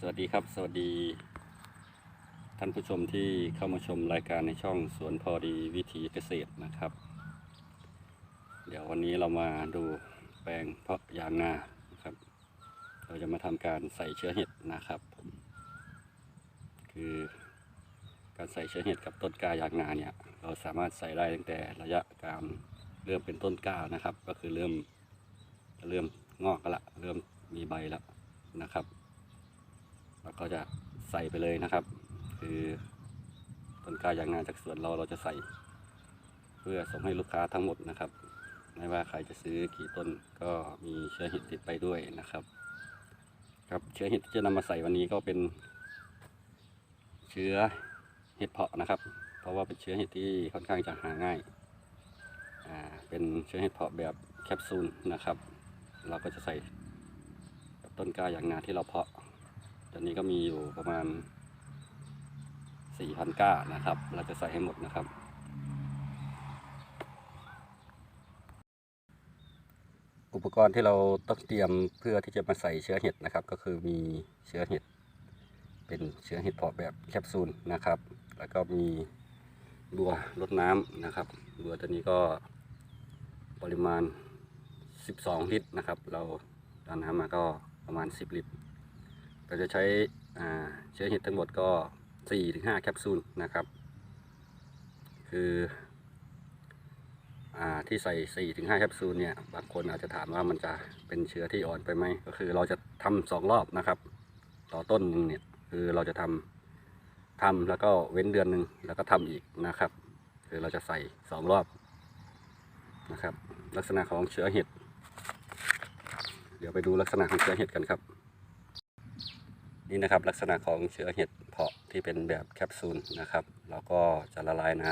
สวัสดีครับ สวัสดี ท่านผู้ชมที่เข้ามาชมรายการในช่องสวนพอดีวิถีเกษตรนะครับ เดี๋ยววันนี้เรามาดูแปลงเพาะยางนานะครับ เราจะมาทำการใส่เชื้อเห็ดนะครับ คือการใส่เชื้อเห็ดกับต้นกล้ายางนาเนี่ย เราสามารถใส่ได้ตั้งแต่ระยะการเริ่มเป็นต้นกล้านะครับ ก็คือเริ่มเริ่มงอกกันละเริ่มมีใบแล้วนะครับ เราก็จะใส่ไปเลยนะครับ คือต้นกล้ายางนาจากสวนเราเราจะใส่ เพื่อส่งให้ลูกค้าทั้งหมดนะครับ ไม่ว่าใครจะซื้อกี่ต้นก็มีเชื้อเห็ดติดไปด้วยนะครับ ครับเชื้อเห็ดที่จะนำมาใส่วันนี้ก็เป็น เชื้อเห็ดเพาะนะครับ เพราะว่าเป็นเชื้อเห็ดที่ค่อนข้างจะหาง่ายอ่าเป็นเชื้อเห็ดเพาะแบบแคปซูลนะครับ เราก็จะใส่ต้นกล้ายางนาที่เราเพาะ อนนี้ก็มีอยู่ประมาณ4,000ก้านะครับ เราจะใส่ให้หมดนะครับ อุปกรณ์ที่เราต้องเตรียมเพื่อที่จะมาใส่เชื้อเห็ดนะครับ ก็คือมีเชื้อเห็ด เป็นเชื้อเห็ดเพาะแบบแคปซูลนะครับ แล้วก็มีบัวรดน้ำนะครับบัวตัวนี้ก็ปริมาณ 12 ลิตรนะครับ เราดาน้ำมาก็ประมาณ 10 ลิตร เราจะใช้เชื้อเห็ดทั้งหมดก็4-5แคปซูลนะครับ คืออ่าที่ใส่ 4-5แคปซูลเนี่ยบางคนอาจจะถามว่ามันจะเป็นเชื้อที่อ่อนไปไหมก็คือเราจะทำสองรอบนะครับ ต่อต้นหนึ่งเนี่ยคือเราจะทำทำแล้วก็เว้นเดือนหนึ่งแล้วก็ทำอีกนะครับ คือเราจะใส่สองรอบนะครับ ลักษณะของเชื้อเห็ด เดี๋ยวไปดูลักษณะของเชื้อเห็ดกันครับ นี่นะครับลักษณะของเชื้อเห็ดเพาะที่เป็นแบบแคปซูลนะครับ เราก็จะละลายน้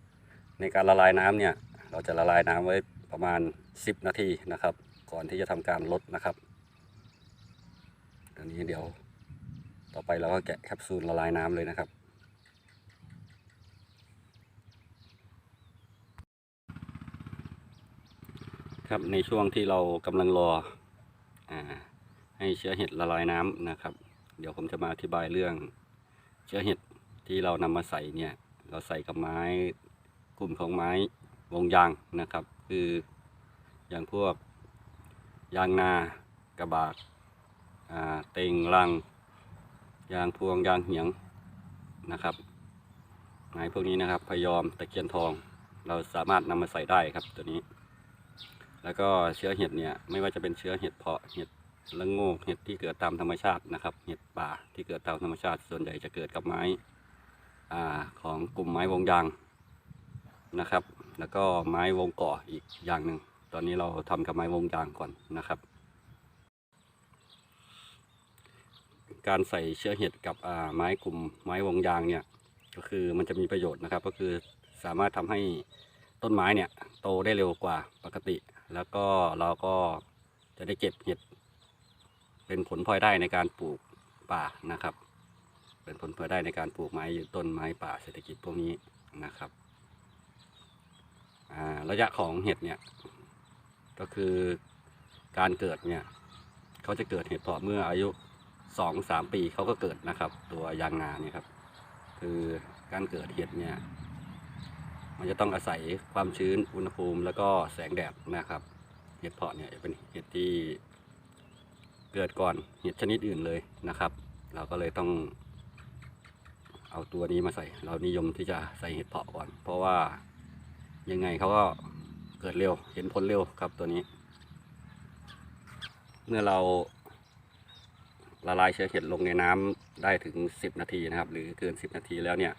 ำในการละลายน้ำเนี่ยเราจะละลายน้ำไว้ประมาณ 10 นาทีนะครับ ก่อนที่จะทำการลดนะครับอันนี้เดี๋ยวต่อไปเราก็แกะแคปซูลละลายน้ำเลยนะครับครับในช่วงที่เรากำลังรออให้เชื้อเห็ดละลายน้ำนะครับ เดี๋ยวผมจะมาอธิบายเรื่องเชื้อเห็ดที่เรานำมาใส่เนี่ย เราใส่กับไม้กลุ่มของไม้วงยางนะครับ คืออย่างพวกยางนากระบากเต็งลัง ยางพวงยางเหียงนะครับไม้พวกนี้นะครับพยอมตะเคียนทอง เราสามารถนำมาใส่ได้ครับตัวนี้ แล้วก็เชื้อเห็ดเนี่ยไม่ว่าจะเป็นเชื้อเห็ดเพาะเห็ด ละโงกเห็ดที่เกิดตามธรรมชาตินะครับ เห็ดป่าที่เกิดตามธรรมชาติ ส่วนใหญ่จะเกิดกับไม้อ่าของกลุ่มไม้วงยางนะครับ แล้วก็ไม้วงก่ออีกอย่างหนึ่งตอนนี้เราทำกับไม้วงยางก่อนนะครับ การใส่เชื้อเห็ดกับอ่าไม้กลุ่มไม้วงยางเนี่ยก็คือมันจะมีประโยชน์นะครับ ก็คือสามารถทำให้ต้นไม้เนี่ยโตได้เร็วกว่าปกติ แล้วก็เราก็จะได้เก็บเห็ด เป็นผลพลอยได้ในการปลูกป่านะครับ เป็นผลพลอยได้ในการปลูกไม้ต้นไม้ป่าเศรษฐกิจพวกนี้นะครับระยะของเห็ดเนี่ยก็คือการเกิดเนี่ยเขาจะเกิดเห็ดเพาะเมื่ออายุสองสามปีเขาก็เกิดนะครับ ตัวยางนาเนี่ยครับ คือการเกิดเห็ดเนี่ยมันจะต้องอาศัยความชื้นอุณหภูมิแล้วก็แสงแดดนะครับ เห็ดเพาะเนี่ยเป็นเห็ดที่ เกิดก่อนเห็ดชนิดอื่นเลยนะครับ เราก็เลยต้อง เอาตัวนี้มาใส่ เรานิยมที่จะใส่เห็ดเพาะก่อน เพราะว่ายังไงเขาก็เกิดเร็วเห็นผลเร็วครับตัวนี้ เมื่อเราละลายเชื้อเห็ดลงในน้ำได้ถึง 10 นาทีนะครับ หรือเกิน 10 นาทีแล้วเนี่ย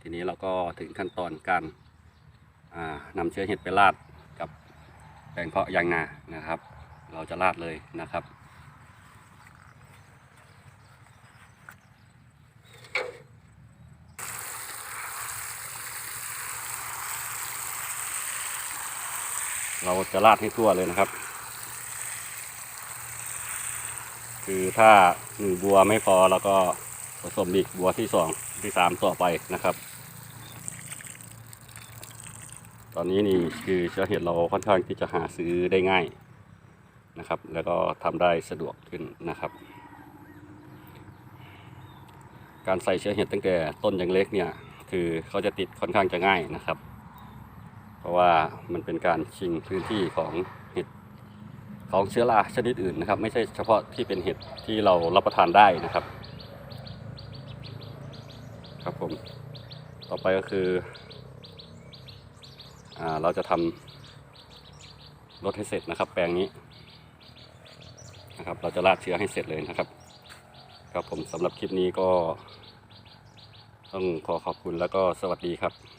ทีนี้เราก็ถึงขั้นตอนการอ่านำเชื้อเห็ดไปราดกับแปลงเพาะยางนานะครับ เราจะราดเลยนะครับ เราจะราดให้ทั่วเลยนะครับ คือถ้าหนึ่งบัวไม่พอเราก็ผสมอีกบัวที่สองที่สามต่อไปนะครับ ตอนนี้นี่คือเชื้อเห็ดเราค่อนข้างที่จะหาซื้อได้ง่ายนะครับ แล้วก็ทำได้สะดวกขึ้นนะครับ การใส่เชื้อเห็ดตั้งแต่ต้นยังเล็กเนี่ย คือเขาจะติดค่อนข้างจะง่ายนะครับ ราะว่ามันเป็นการชิงพื้นที่ของเห็ดของเชื้อราชนิดอื่นนะครับ ไม่ใช่เฉพาะที่เป็นเห็ดที่เรารับประทานได้นะครับ ครับผมต่อไปก็คืออเราจะทำรถให้เสร็จนะครับ แปลงนี้นะครับ เราจะราดเชื้อให้เสร็จเลยนะครับ ครับผมสำหรับคลิปนี้ก็ ต้องขอขอบคุณแล้วก็สวัสดีครับ